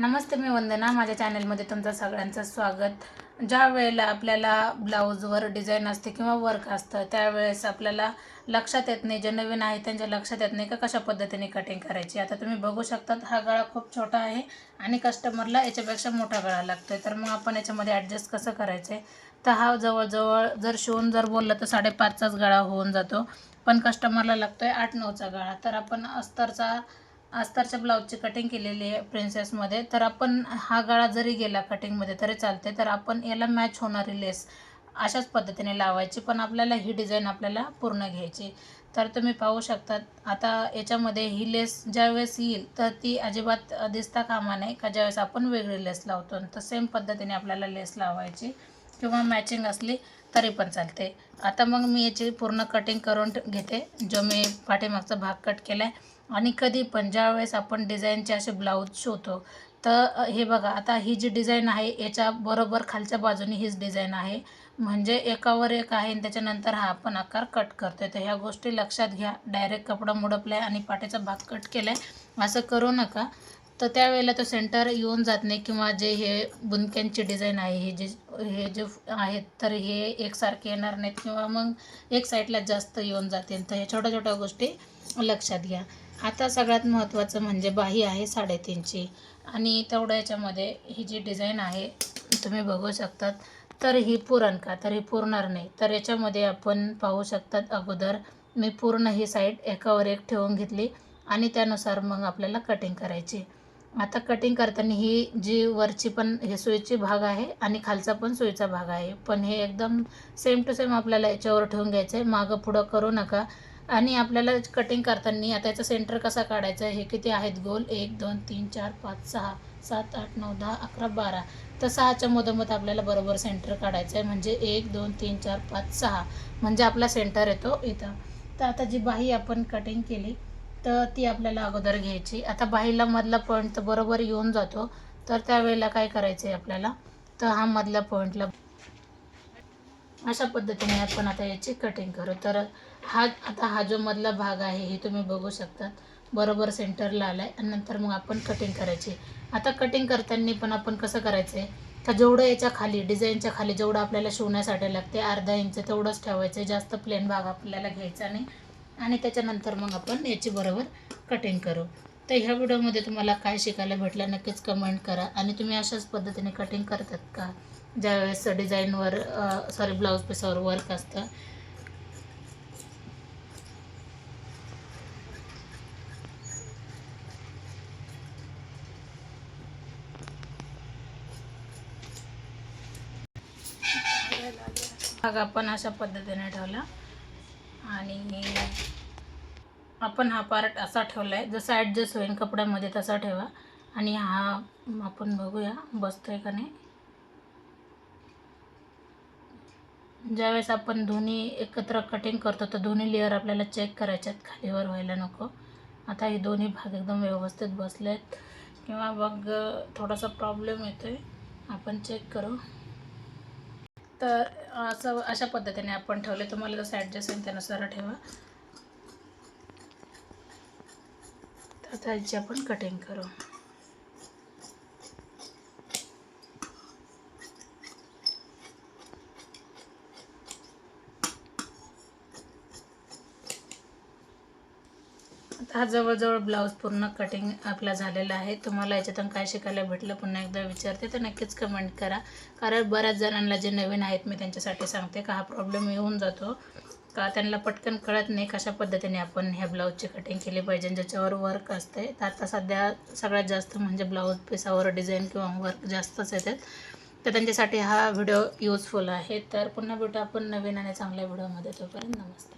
नमस्ते मी वंदना माझ्या चॅनलमध्ये तुमचं सगळ्यांचं स्वागत. ज्या वेळेला आपल्याला ब्लाऊजवर डिझाईन असते किंवा वर्क असतं त्यावेळेस आपल्याला लक्षात येत नाही जे नवीन आहे त्यांच्या लक्षात येत नाही का कशा पद्धतीने कटिंग करायची. आता तुम्ही बघू शकतात हा गळा खूप छोटा आहे आणि कस्टमरला याच्यापेक्षा मोठा गळा लागतो आहे तर मग आपण याच्यामध्ये ॲडजस्ट कसं करायचं आहे तर हा जवळजवळ जर शिवून जर बोललं तर साडेपाचचाच गळा होऊन जातो. पण कस्टमरला लागतो आहे आठ नऊचा गळा. तर आपण अस्तरचा अस्तरच्या ब्लाऊजची कटिंग केलेली आहे प्रिन्सेसमध्ये तर आपण हा गळा जरी गेला कटिंगमध्ये तरी चालते तर आपण याला मॅच होणारी लेस अशाच पद्धतीने लावायची. पण आपल्याला ही डिझाईन आपल्याला पूर्ण घ्यायची. तर तुम्ही पाहू शकतात. आता याच्यामध्ये ही लेस ज्यावेळेस येईल तर ती अजिबात दिसता कामा नाही का ज्यावेळेस आपण वेगळी लेस लावतो. तर सेम पद्धतीने आपल्याला लेस लावायची. किंवा मॅचिंग असली तरी पण चालते आता मग मी याची पूर्ण कटिंग करून घेते. जो मी पाठीमागचा भाग कट केला आहे आणि कधी पण ज्यावेळेस आपण डिझाईनचे असे ब्लाऊज शिवतो तर हे बघा आता ही जी डिझाईन आहे याच्या बरोबर खालच्या बाजूने हीच डिझाईन आहे. म्हणजे एकावर एक आहे आणि त्याच्यानंतर हा आपण आकार कट करतो तर ह्या गोष्टी लक्षात घ्या. डायरेक्ट कपडा मुडपला आहे आणि पाठीचा भाग कट केला आहे असं करू नका. तर त्यावेळेला तो सेंटर येऊन जात नाही किंवा जे हे बुनक्यांची डिझाईन आहे हे जे हे जे आहेत तर हे एकसारखे येणार नाहीत किंवा मग एक साईडला जास्त येऊन जातील. तर ह्या छोट्या छोट्या गोष्टी लक्षात घ्या. आता सगळ्यात महत्त्वाचं म्हणजे बाही आहे साडेतीनची. आणि तेवढ्या याच्यामध्ये ही जी डिझाईन आहे तुम्ही बघू शकतात. तर ही पुरण का? तर ही पुरणार नाही. तर याच्यामध्ये आपण पाहू शकतात अगोदर मी पूर्ण ही साईड एकावर एक ठेवून घेतली आणि त्यानुसार मग आपल्याला कटिंग करायची. आता कटिंग करताना ही जी वरची पण हे सुईची भाग आहे आणि खालचा पण सुईचा भाग आहे. पण हे एकदम सेम टू सेम आपल्याला याच्यावर ठेवून घ्यायचं आहे मागं पुढं करू नका. आणि आपल्याला कटिंग करताना आता याचा सेंटर कसा काढायचा हे किती आहेत? गोल एक दोन तीन चार पाच सहा सात आठ नऊ दहा अकरा बारा. तर सहाच्या मधोमध आपल्याला बरोबर सेंटर काढायचं आहे. म्हणजे एक दोन तीन चार पाच सहा. म्हणजे आपला सेंटर येतो इथं. तर आता जी बाही आपण कटिंग केली तर ती आपल्याला अगोदर घ्यायची. आता बाहीला मधला पॉईंट तर बरोबर येऊन जातो. तर त्यावेळेला काय करायचं आहे आपल्याला? तर हा मधल्या पॉईंटला अशा पद्धतीने आपण आता याची कटिंग करू. तर हा आता हा जो मधला भाग आहे हे तुम्ही बघू शकतात. बरोबर सेंटरला आला आहे आणि नंतर मग आपण कटिंग करायची. आता कटिंग करताना पण आपण कसं करायचं आहे का जेवढं याच्या खाली डिझाईनच्या खाली जेवढं आपल्याला शिवण्यासाठी लागते अर्धा इंच तेवढंच ठेवायचं जास्त प्लेन भाग आपल्याला घ्यायचा नाही. आणि त्याच्यानंतर मग आपण याची बरोबर कटिंग करू. तर ह्या व्हिडिओमध्ये तुम्हाला काय शिकायला भेटलं नक्कीच कमेंट करा. आणि तुम्ही अशाच पद्धतीने कटिंग करतात का? ज्यावेळेस डिझाईनवर सॉरी ब्लाऊज पीसावर वर्क असतं. भाग आपण अशा पद्धतीने ठेवला. आणि आपण हा पार्ट असा ठेवला आहे जसा ॲडजस्ट होईल कपड्यामध्ये तसा ठेवा. आणि हा आपण बघूया बसतो आहे का नाही? ज्यावेळेस आपण दोन्ही एकत्र कटिंग करतो तर दोन्ही लेअर आपल्याला चेक करायच्यात खालीवर व्हायला नको. आता हे दोन्ही भाग एकदम व्यवस्थित बसले आहेत किंवा मग थोडासा प्रॉब्लेम येतो आहे आपण चेक करू. तर असं अशा पद्धतीने आपण ठेवले तुम्हाला जसं ॲडजस्ट होईल त्यानुसार ठेवा. तर त्याची आपण कटिंग करू. हा जवळजवळ ब्लाऊज पूर्ण कटिंग आपला झालेला आहे. तुम्हाला याच्यातून काय शिकायला भेटलं पुन्हा एकदा विचारते तर नक्कीच कमेंट करा. कारण बऱ्याच जणांना जे नवीन आहेत मी त्यांच्यासाठी सांगते का हा प्रॉब्लेम येऊन जातो. का त्यांना पटकन कळत नाही कशा पद्धतीने आपण ह्या ब्लाऊजची कटिंग केली पाहिजे ज्याच्यावर वर्क असते तर आता सध्या सगळ्यात जास्त म्हणजे ब्लाऊज पिसावर डिझाईन किंवा वर्क जास्तच येतात. तर त्यांच्यासाठी हा व्हिडिओ यूजफुल आहे. तर पुन्हा भेटू आपण नवीन आणि चांगल्या व्हिडिओमध्ये तोपर्यंत नमस्ते